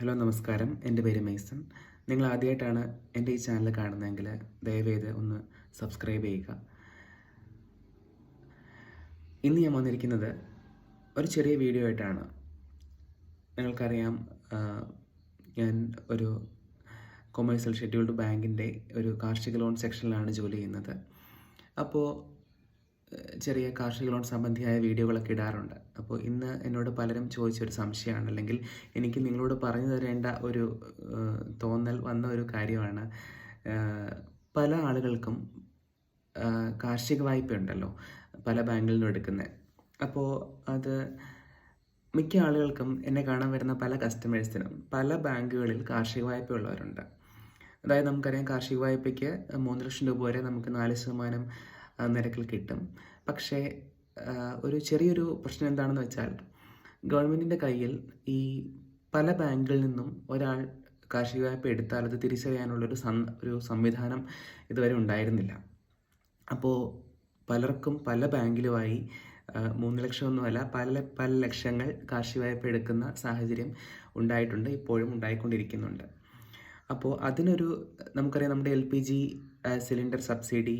Hello നമസ്കാരം. എന്റെ പേര് മെയ്സൺ. നിങ്ങൾ ആദ്യമായിട്ടാണ് എന്റെ ഈ ചാനൽ കാണുന്നതെങ്കിൽ ദയവേത് ഒന്ന് സബ്സ്ക്രൈബ് ചെയ്യുക. ഇന്ന് ഞാൻ വന്നിരിക്കുന്നത് ഒരു ചെറിയ വീഡിയോ ആയിട്ടാണ്. നിങ്ങൾക്കറിയാം ഞാൻ ഒരു കൊമേഴ്സ്യൽ ഷെഡ്യൂൾഡ് ബാങ്കിന്റെ ഒരു കാർഷിക ലോൺ സെക്ഷനിലാണ് ജോലി ചെയ്യുന്നത്. അപ്പോൾ ചെറിയ കാർഷിക ലോൺ സംബന്ധിയായ വീഡിയോകളൊക്കെ ഇടാറുണ്ട്. അപ്പോൾ ഇന്ന് എന്നോട് പലരും ചോദിച്ചൊരു സംശയമാണ്. അല്ലെങ്കിൽ എനിക്ക് നിങ്ങളോട് പറഞ്ഞു തരേണ്ട ഒരു തോന്നൽ വന്ന ഒരു കാര്യമാണ്. പല ആളുകൾക്കും കാർഷിക വായ്പ ഉണ്ടല്ലോ പല ബാങ്കിൽ നിന്നും എടുക്കുന്നത് അപ്പോൾ അത് മിക്ക ആളുകൾക്കും എന്നെ കാണാൻ വരുന്ന പല കസ്റ്റമേഴ്സിനും പല ബാങ്കുകളിൽ കാർഷിക വായ്പ ഉള്ളവരുണ്ട്. അതായത് നമുക്കറിയാം കാർഷിക വായ്പയ്ക്ക് മൂന്ന് ലക്ഷം രൂപ വരെ നമുക്ക് നാല് ശതമാനം നിരക്കിൽ കിട്ടും. പക്ഷേ ഒരു ചെറിയൊരു പ്രശ്നം എന്താണെന്ന് വെച്ചാൽ ഗവൺമെന്റിന്റെ കയ്യിൽ ഈ പല ബാങ്കുകളിൽ നിന്നും ഒരാൾ കാർഷിക വായ്പ എടുത്താൽ അത് തിരിച്ചറിയാനുള്ളൊരു സം ഒരു സംവിധാനം ഇതുവരെ ഉണ്ടായിരുന്നില്ല. അപ്പോൾ പലർക്കും പല ബാങ്കിലുമായി മൂന്ന് ലക്ഷമൊന്നുമല്ല പല പല ലക്ഷങ്ങൾ കാർഷിക വായ്പ എടുക്കുന്ന സാഹചര്യം ഉണ്ടായിട്ടുണ്ട് ഇപ്പോഴും ഉണ്ടായിക്കൊണ്ടിരിക്കുന്നുണ്ട്. അപ്പോൾ അതിനൊരു നമുക്കറിയാം നമ്മുടെ L P G cylinder subsidy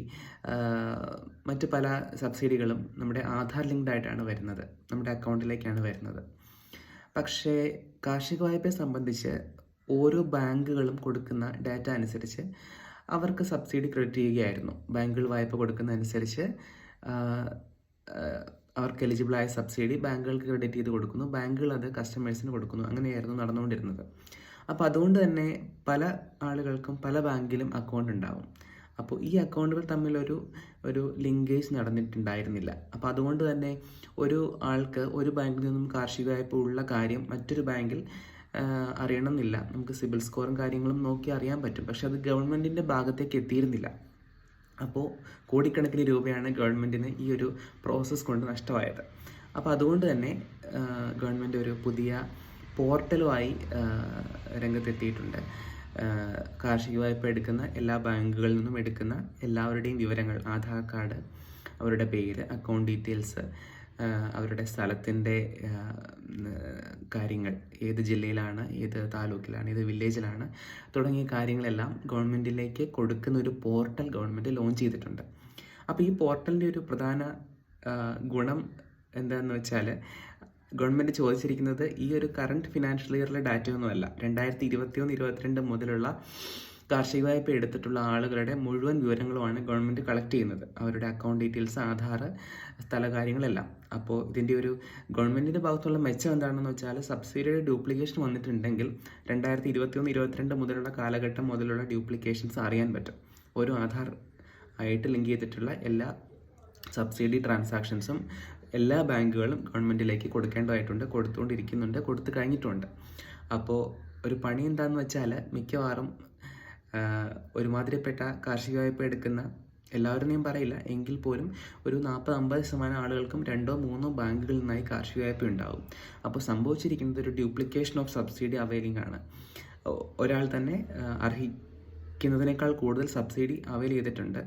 മറ്റ് പല സബ്സിഡികളും നമ്മുടെ ആധാർ ലിങ്ക്ഡ് ആയിട്ടാണ് വരുന്നത്. നമ്മുടെ അക്കൗണ്ടിലേക്കാണ് വരുന്നത്. പക്ഷേ കാർഷിക വായ്പയെ സംബന്ധിച്ച് ഓരോ ബാങ്കുകളും കൊടുക്കുന്ന ഡാറ്റ അനുസരിച്ച് അവർക്ക് സബ്സിഡി ക്രെഡിറ്റ് ചെയ്യുകയായിരുന്നു. ബാങ്കുകൾ വായ്പ കൊടുക്കുന്ന അനുസരിച്ച് അവർക്ക് എലിജിബിളായ സബ്സിഡി ബാങ്കുകൾക്ക് ക്രെഡിറ്റ് ചെയ്ത് കൊടുക്കുന്നു. ബാങ്കുകൾ അത് കസ്റ്റമേഴ്സിന് കൊടുക്കുന്നു. അങ്ങനെയായിരുന്നു നടന്നുകൊണ്ടിരുന്നത്. അപ്പോൾ അതുകൊണ്ട് തന്നെ പല ആളുകൾക്കും പല ബാങ്കിലും അക്കൗണ്ട് ഉണ്ടാവും. അപ്പോൾ ഈ അക്കൗണ്ടുകൾ തമ്മിലൊരു ഒരു ലിങ്കേജ് നടന്നിട്ടുണ്ടായിരുന്നില്ല. അപ്പോൾ അതുകൊണ്ട് തന്നെ ഒരു ആൾക്ക് ഒരു ബാങ്കിൽ നിന്നും കാർഷിക വായ്പ ഉള്ള കാര്യം മറ്റൊരു ബാങ്കിൽ അറിയണമെന്നില്ല. നമുക്ക് സിബിൽ സ്കോറും കാര്യങ്ങളും നോക്കി അറിയാൻ പറ്റും. പക്ഷെ അത് ഗവൺമെന്റിന്റെ ഭാഗത്തേക്ക് എത്തിയിരുന്നില്ല. അപ്പോൾ കോടിക്കണക്കിന് രൂപയാണ് ഗവൺമെന്റിന് ഈ ഒരു പ്രോസസ്സ് കൊണ്ട് നഷ്ടമായത്. അപ്പോൾ അതുകൊണ്ട് തന്നെ ഗവൺമെന്റ് ഒരു പുതിയ പോർട്ടലുമായി രംഗത്തെത്തിയിട്ടുണ്ട്. കാർഷിക വായ്പ എടുക്കുന്ന എല്ലാ ബാങ്കുകളിൽ നിന്നും എടുക്കുന്ന എല്ലാവരുടെയും വിവരങ്ങൾ ആധാർ കാർഡ് അവരുടെ പേര് അക്കൗണ്ട് ഡീറ്റെയിൽസ് അവരുടെ സ്ഥലത്തിന്റെ കാര്യങ്ങൾ ഏത് ജില്ലയിലാണ് ഏത് താലൂക്കിലാണ് ഏത് വില്ലേജിലാണ് തുടങ്ങിയ കാര്യങ്ങളെല്ലാം ഗവൺമെന്റിലേക്ക് കൊടുക്കുന്ന ഒരു പോർട്ടൽ ഗവൺമെന്റ് ലോഞ്ച് ചെയ്തിട്ടുണ്ട്. അപ്പോൾ ഈ പോർട്ടലിന്റെ ഒരു പ്രധാന ഗുണം എന്താണെന്ന് വെച്ചാൽ ഗവൺമെന്റ് ചോദിച്ചിരിക്കുന്നത് ഈ ഒരു കറണ്ട് ഫിനാൻഷ്യൽ ഇയറിലെ ഡാറ്റയൊന്നുമല്ല രണ്ടായിരത്തി ഇരുപത്തിയൊന്ന് ഇരുപത്തിരണ്ട് മുതലുള്ള കാർഷിക വായ്പ എടുത്തിട്ടുള്ള ആളുകളുടെ മുഴുവൻ വിവരങ്ങളുമാണ് ഗവൺമെന്റ് കളക്ട് ചെയ്യുന്നത്. അവരുടെ അക്കൗണ്ട് ഡീറ്റെയിൽസ് ആധാർ സ്ഥലകാര്യങ്ങളെല്ലാം. അപ്പോൾ ഇതിന്റെ ഒരു ഗവൺമെന്റിന്റെ ഭാഗത്തുള്ള മെച്ചം എന്താണെന്ന് വെച്ചാൽ സബ്സിഡിയുടെ ഡ്യൂപ്ലിക്കേഷൻ വന്നിട്ടുണ്ടെങ്കിൽ രണ്ടായിരത്തി ഇരുപത്തിയൊന്ന് ഇരുപത്തിരണ്ട് മുതലുള്ള കാലഘട്ടം മുതലുള്ള ഡ്യൂപ്ലിക്കേഷൻസ് അറിയാൻ പറ്റും. ഒരു ആധാർ ആയിട്ട് ലിങ്ക് ചെയ്തിട്ടുള്ള എല്ലാ സബ്സിഡി ട്രാൻസാക്ഷൻസും എല്ലാ ബാങ്കുകളും ഗവൺമെന്റിലേക്ക് കൊടുക്കേണ്ടതായിട്ടുണ്ട് കൊടുത്തുകൊണ്ടിരിക്കുന്നുണ്ട് കൊടുത്തു കഴിഞ്ഞിട്ടുണ്ട്. അപ്പോൾ ഒരു പണി എന്താണെന്ന് വെച്ചാൽ മിക്കവാറും ഒരുമാതിരിപ്പെട്ട കാർഷിക വായ്പ എടുക്കുന്ന എല്ലാവരും ഞാൻ പറയില്ല. എങ്കിൽ പോലും ഒരു നാൽപ്പത് അമ്പത് ശതമാനം ആളുകൾക്കും രണ്ടോ മൂന്നോ ബാങ്കുകളിൽ നിന്നായി കാർഷിക വായ്പ ഉണ്ടാവും. അപ്പോൾ സംഭവിച്ചിരിക്കുന്നത് ഒരു ഡ്യൂപ്ലിക്കേഷൻ ഓഫ് സബ്സിഡി അവൈലിംഗ് ആണ്. ഒരാൾ തന്നെ അർഹിക്കുന്നതിനേക്കാൾ കൂടുതൽ സബ്സിഡി അവൈൽ ചെയ്തിട്ടുണ്ട്.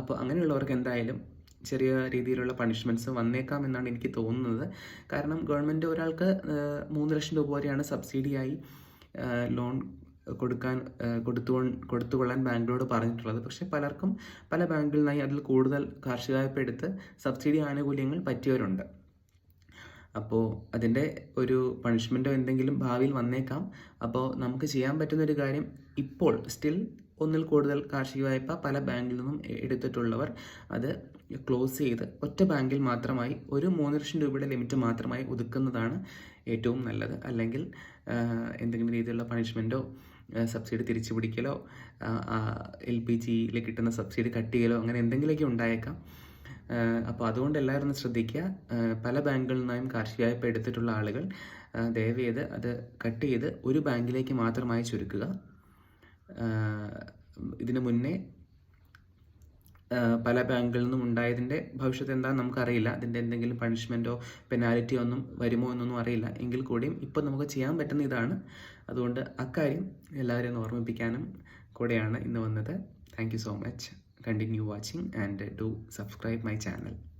അപ്പോൾ അങ്ങനെയുള്ളവർക്ക് എന്തായാലും ചെറിയ രീതിയിലുള്ള പണിഷ്മെന്റ്സ് വന്നേക്കാം എന്നാണ് എനിക്ക് തോന്നുന്നത്. കാരണം ഗവൺമെന്റ് ഒരാൾക്ക് മൂന്ന് ലക്ഷം രൂപ വരെയാണ് സബ്സിഡിയായി ലോൺ കൊടുക്കാൻ കൊടുത്തു കൊടുത്തുകൊള്ളാൻ ബാങ്കിനോട് പറഞ്ഞിട്ടുള്ളത്. പക്ഷേ പലർക്കും പല ബാങ്കുകളിലായി അതിൽ കൂടുതൽ കാർഷിക വായ്പ എടുത്ത് സബ്സിഡി ആനുകൂല്യങ്ങൾ പറ്റിയവരുണ്ട്. അപ്പോൾ അതിന്റെ ഒരു പണിഷ്മെന്റോ എന്തെങ്കിലും ഭാവിയിൽ വന്നേക്കാം. അപ്പോൾ നമുക്ക് ചെയ്യാൻ പറ്റുന്ന ഒരു കാര്യം ഇപ്പോൾ സ്റ്റിൽ ഒന്നിൽ കൂടുതൽ കാർഷിക വായ്പ പല ബാങ്കിൽ നിന്നും എടുത്തിട്ടുള്ളവർ അത് ക്ലോസ് ചെയ്ത് ഒറ്റ ബാങ്കിൽ മാത്രമായി ഒരു മൂന്ന് ലക്ഷം രൂപയുടെ ലിമിറ്റ് മാത്രമായി ഒതുക്കുന്നതാണ് ഏറ്റവും നല്ലത്. അല്ലെങ്കിൽ എന്തെങ്കിലും രീതിയിലുള്ള പണിഷ്മെന്റോ സബ്സിഡി തിരിച്ചു പിടിക്കലോ എൽ പി ജിയിൽ കിട്ടുന്ന സബ്സിഡി കട്ട് ചെയ്യലോ അങ്ങനെ എന്തെങ്കിലുമൊക്കെ ഉണ്ടായേക്കാം. അപ്പോൾ അതുകൊണ്ട് എല്ലാവരും ഒന്ന് ശ്രദ്ധിക്കുക പല ബാങ്കുകളിൽ നിന്നായും കാർഷിക വായ്പ എടുത്തിട്ടുള്ള ആളുകൾ ദയവ് ചെയ്ത് അത് കട്ട് ചെയ്ത് ഒരു ബാങ്കിലേക്ക് മാത്രമായി ചുരുക്കുക. ഇതിനു മുന്നേ പല ബാങ്കുകളിൽ നിന്നും ഉണ്ടായതിന്റെ ഭവിഷ്യത്ത് എന്താണെന്ന് നമുക്കറിയില്ല. അതിന്റെ എന്തെങ്കിലും പണിഷ്മെന്റോ പെനാലിറ്റിയോ ഒന്നും വരുമോ എന്നൊന്നും അറിയില്ല. എങ്കിൽ കൂടിയും ഇപ്പോൾ നമുക്ക് ചെയ്യാൻ പറ്റുന്ന ഇതാണ്. അതുകൊണ്ട് അക്കാര്യം എല്ലാവരെയും ഓർമ്മിപ്പിക്കാനും കൂടെയാണ് ഇന്ന് വന്നത്. Thank so much continue watching and do subscribe my channel